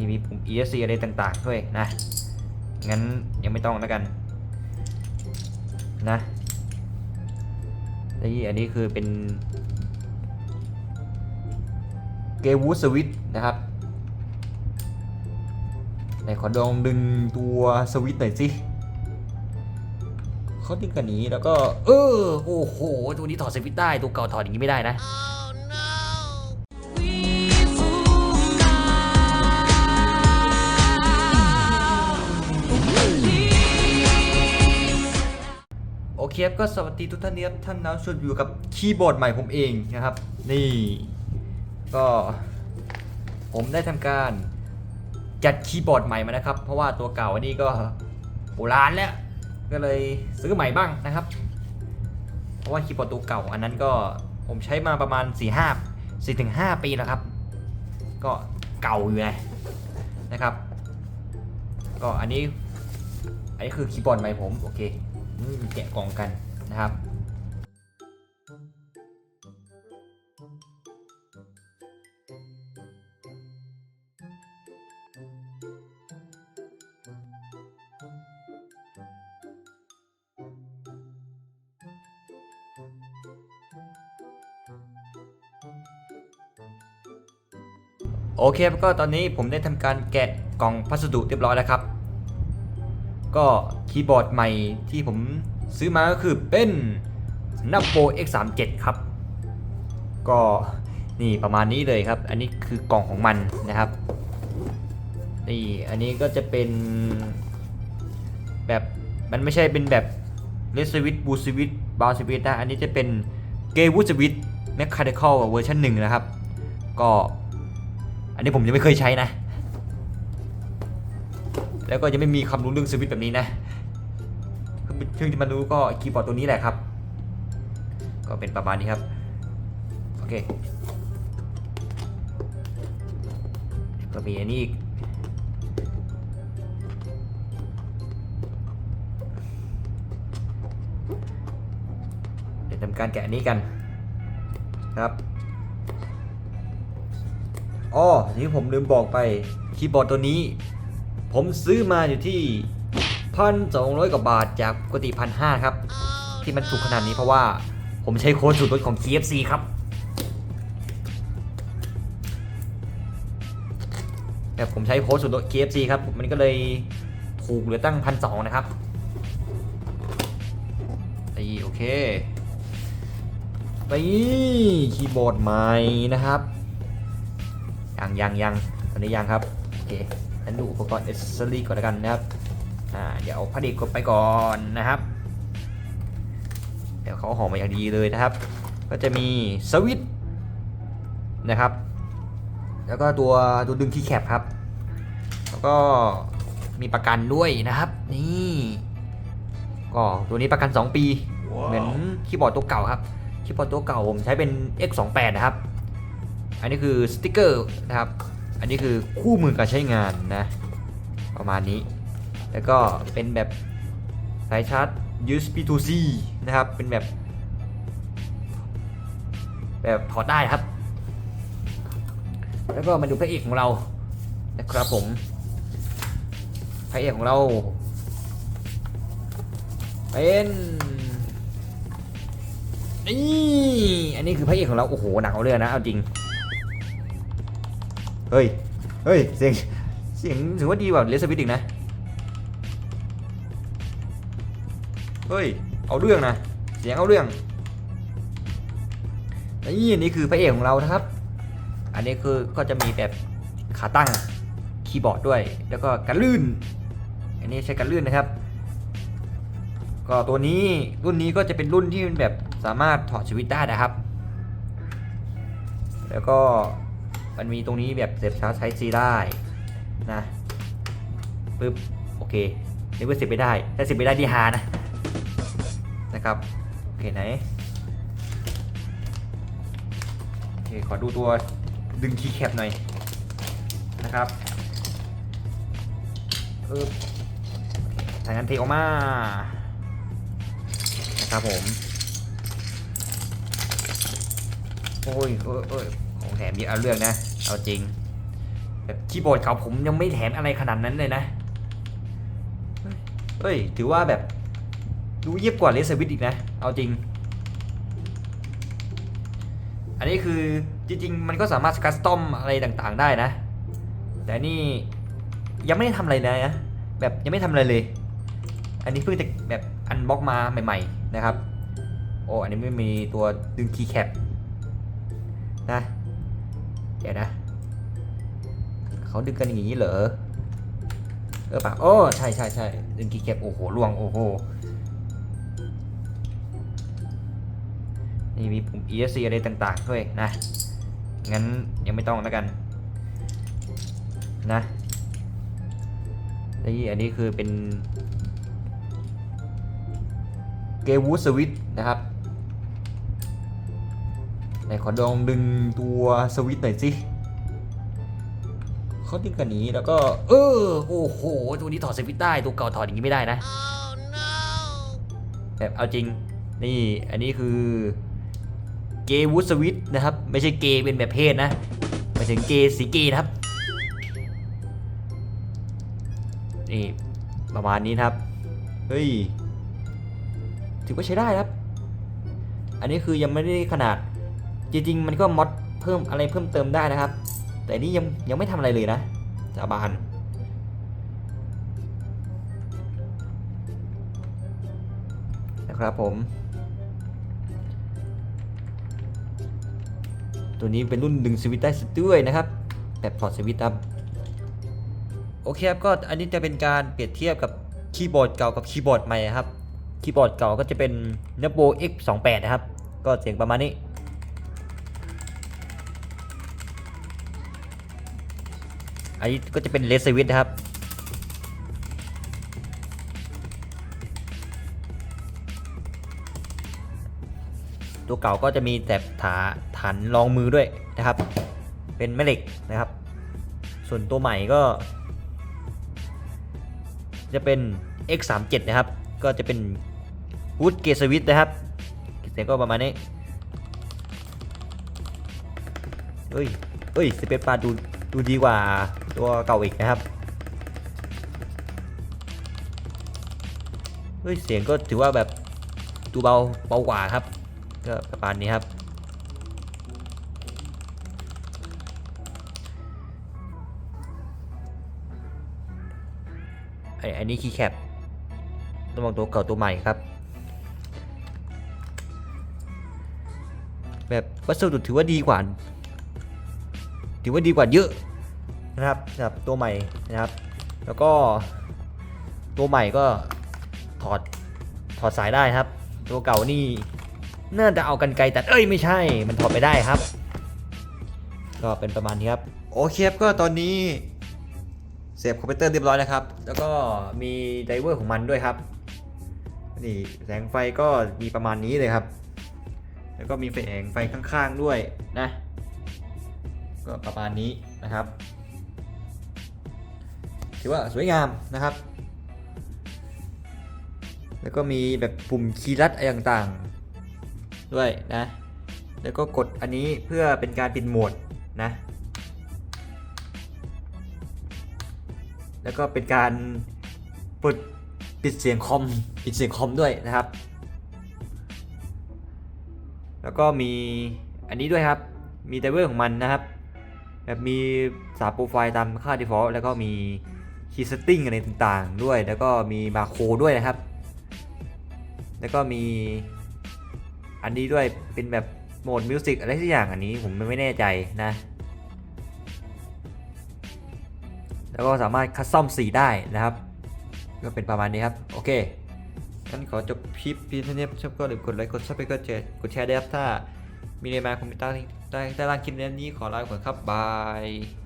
นี่มีปุ่ม ESC อะไรต่างๆด้วยนะ งั้นยังไม่ต้องแล้วกันนะนี่อันนี้คือเป็นเกวูสวิตนะครับไหนขอดองดึงตัวสวิตช์หน่อยสิเขาดึงกันนี้แล้วก็ เออ โอ้โห ตัวนี้ถอดสวิตช์ได้ ตัวเก่าถอดอย่างนี้ไม่ได้นะ เคครับก็สวัสดีทุกท่านนะครับท่านน้ำชวนอยู่กับคีย์บอร์ดใหม่ผมเองนะครับ นี่ ก็ผมได้ทำการจัดคีย์บอร์ดใหม่มานะครับ เพราะว่าตัวเก่าอันนี้ก็โบราณแล้ว ก็เลยซื้อใหม่บ้างนะครับ เพราะว่าคีย์บอร์ดตัวเก่า อันนั้นก็ผมใช้มาประมาณ4 5 4ถึง5ปีแล้วครับ ก็เก่าอยู่ไงนะครับ ก็อันนี้อันนี้คือคีย์บอร์ดใหม่ผม โอเค แกะกล่องกันนะครับโอเคครับก็ตอนนี้ผมได้ทำการแกะกล่องพัสดุเรียบร้อยแล้วครับ ก็คีย์บอร์ดใหม่ที่ผมซื้อมาก็คือเป็น n a p o X37 ครับ ก็นี่ประมาณนี้เลยครับ อันนี้คือกล่องของมันนะครับ นี่อันนี้ก็จะเป็นแบบมันไม่ใช่เป็นแบบเลสวิตบูสวิตบาสวิตนะ อันนี้จะเป็นเกวูสวิตแมคคาเดคอลเวอร์ชันหนึ่งนะครับ ก็อันนี้ผมยังไม่เคยใช้นะ แล้วก็ยังไม่มีความรู้เรื่องสวิตช์แบบนี้นะเพิ่งจะมารู้ก็คีย์บอร์ดตัวนี้แหละครับ ก็เป็นประมาณนี้ครับโอเคก็มีอันนี้อีกเดี๋ยวทำการแกะนนี้กันครับอ๋อที่ผมลืมบอกไปคีย์บอร์ดตัวนี้ ผมซื้อมาอยู่ที่พันสองร้อยกว่าบาทจากปกติพันห้าครับ ที่มันถูกขนาดนี้เพราะว่าผมใช้โค้ดส่วนลดของ KFC ครับแต่ผมใช้โค้ดส่วนลด KFC ครับมันก็เลยถูกเหลือตั้งพันสองนะครับนี่โอเคนี่คีย์บอร์ดใหม่นะครับยังยังยังตอนนี้ยังครับ โอเค งั้นดูอุปกรณ์เอเซอรี่ก่อนแล้วกันนะครับอ่าเดี๋ยวเอาพลาสติกกดไปก่อนนะครับ เดี๋ยวเขาห่อมาอย่างดีเลยนะครับ ก็จะมีสวิตช์นะครับ แล้วก็ตัวตัวดึงคีย์แคปครับ แล้วก็มีประกันด้วยนะครับ นี่ก็ตัวนี้ประกัน 2 ปีเหมือนคีย์บอร์ดตัวเก่าครับคีย์บอร์ดตัวเก่าผมใช้เป็น X28 นะครับ อันนี้คือสติกเกอร์นะครับ อันนี้คือคู่มือการใช้งานนะ ประมาณนี้ แล้วก็เป็นแบบสายชาร์จ USB to C นะครับ เป็นแบบ แบบถอดได้ครับ แล้วก็มาดูพระเอกของเรานะครับผมพระเอกของเรา เป็นนี่อันนี้คือพระเอกของเรา โอ้โหหนักเอาเรื่องนะ เอาจริง เฮ้ย เฮ้ย เสียง เสียงถือว่าดีกว่าเลสวิตอีกนะ เฮ้ย เอาเรื่องนะ เสียงเอาเรื่องนี่อันนี้คือพระเอกของเรานะครับ อันนี้คือก็จะมีแบบขาตั้งคีย์บอร์ดด้วย แล้วก็กันลื่น อันนี้ใช้กันลื่นนะครับ ก็ตัวนี้รุ่นนี้ก็จะเป็นรุ่นที่มันแบบสามารถถอดสวิตช์ได้นะครับ แล้วก็ มันมีตรงนี้แบบเสียบชาร์จใช้ซีได้นะปึ๊บโอเคนึกว่าเสียบไม่ได้ถ้าเสียบไม่ได้ที่หานะนะครับโอเคไหนโอเคขอดูตัวดึงคีย์แคปหน่อยนะครับปึ๊บทางนั้นเทออกมานะครับผมโอ้ยโอ้ยอยขอ ถมเยอะเอาเรื่องนะ เอาจริง แบบคีย์บอร์ดเขาผมยังไม่แถมอะไรขนาดนั้นเลยนะ เฮ้ย ถือว่าแบบดูเยียบกว่าเลสวิตอีกนะ เอาจริง อันนี้คือจริงๆ มันก็สามารถคัสตอมอะไรต่างๆได้นะ แต่นี่ยังไม่ได้ทำอะไรเลยนะ แบบยังไม่ทำอะไรเลย อันนี้เพิ่งจะแบบอันบล็อกมาใหม่ ๆ นะครับ โอ้ อันนี้ไม่มีตัวดึงคีย์แคปนะ เดี๋ยวนะเขาดึงกันอย่างนี้เหรอเออปะโอ้ใช่ใช่ใช่ดึงคีย์แคปโอ้โหล่วงโอ้โหนี่มีปุ่ม ESC อะไรต่าง ๆ ด้วยนะ งั้นยังไม่ต้องแล้วกัน นะนี่อันนี้คือเป็นเกวูสวิตนะครับ ไหนขอลองดึงตัวสวิตหน่อยสิเขาดึงกันนี้แล้วก็ เออโอ้โหตัวนี้ถอดสวิตได้ตัวเก่าถอดอย่างนี้ไม่ได้นะแบบเอาจริงนี่อันนี้คือเกวูดสวิตนะครับ ไม่ใช่เกย์เป็นแบบเพศนะหมายถึงเกย์สีเกย์นะครับนี่ประมาณนี้นครับ เฮ้ย ถือว่าใช้ได้ครับ อันนี้คือยังไม่ได้ขนาด จริงๆ มันก็มอดเพิ่มอะไรเพิ่มเติมได้นะครับ แต่นี่ยังยังไม่ทำอะไรเลยนะสาบานนะครับผม ตัวนี้เป็นรุ่นดึงสวิตช์ได้ด้วยนะครับ แบบถอดสวิตช์ครับโอเคครับก็อันนี้จะเป็นการเปรียบเทียบกับคีย์บอร์ดเก่ากับคีย์บอร์ดใหม่ครับคีย์บอร์ดเก่าก็จะเป็น n e b o X28 นะครับ ก็เสียงประมาณนี้ อันนี้ก็จะเป็นเลสวิตนะครับ ตัวเก่าก็จะมีแต่ฐาฐานรองมือด้วยนะครับ เป็นแม่เหล็กนะครับ ส่วนตัวใหม่ก็ จะเป็น X37 นะครับ ก็จะเป็นวูดเกสวิตนะครับเสียงก็ประมาณนี้เฮ้ยเฮ้ยสเปซปาดู ดูดีกว่าตัวเก่าอีกนะครับ เฮ้ย เสียงก็ถือว่าแบบดูเบาเบากว่าครับ ก็ประมาณนี้ครับไออันนี้คีย์แคปต้องมองตัวเก่าตัวใหม่ครับ แบบวัสดุถือว่าดีกว่า ถือว่าดีกว่าเยอะนะครับสำหรับตัวใหม่นะครับ แล้วก็ตัวใหม่ก็ถอดถอดสายได้ครับ ตัวเก่านี่น่าจะเอากันไกลตัดเอ้ยไม่ใช่มันถอดไปได้ครับ ก็เป็นประมาณนี้ครับโอเคครับก็ตอนนี้เสียบคอมพิวเตอร์เรียบร้อยแล้วครับ แล้วก็มีไดเวอร์ของมันด้วยครับนี่แสงไฟก็มีประมาณนี้เลยครับ แล้วก็มีแสงไฟข้างๆด้วยนะ ก็ประมาณนี้นะครับ ถือว่าสวยงามนะครับ แล้วก็มีแบบปุ่มคีย์ลัดอะไรต่างๆ ด้วยนะ แล้วก็กดอันนี้เพื่อเป็นการปิดโหมดนะ แล้วก็เป็นการปิดปิดเสียงคอมปิดเสียงคอมด้วยนะครับ แล้วก็มีอันนี้ด้วยครับ มีไดเวอร์ของมันนะครับ แบบมีสาโปรไฟล์ตามค่า default แล้วก็มี key setting อะไรต่างๆ ด้วย แล้วก็มีบาร์โคด้วยนะครับ แล้วก็มีอันนี้ด้วยเป็นแบบโหมดมิวสิกอะไรสักอย่างอันนี้ผมไม่แน่ใจนะ แล้วก็สามารถคัสตอมสีได้นะครับ ก็เป็นประมาณนี้ครับ โอเคงั้นขอจบคลิปพีเท่านี้ชอบก็อย่าลืมกดไลค์กดซับสไครต์กดแชร์กดแชร์ด้ครับถ้ามีในมาคอมเมนต์ใต้ ใต้ใต้ล่างคลิปนี้ขอลาไปก่อนครับบาย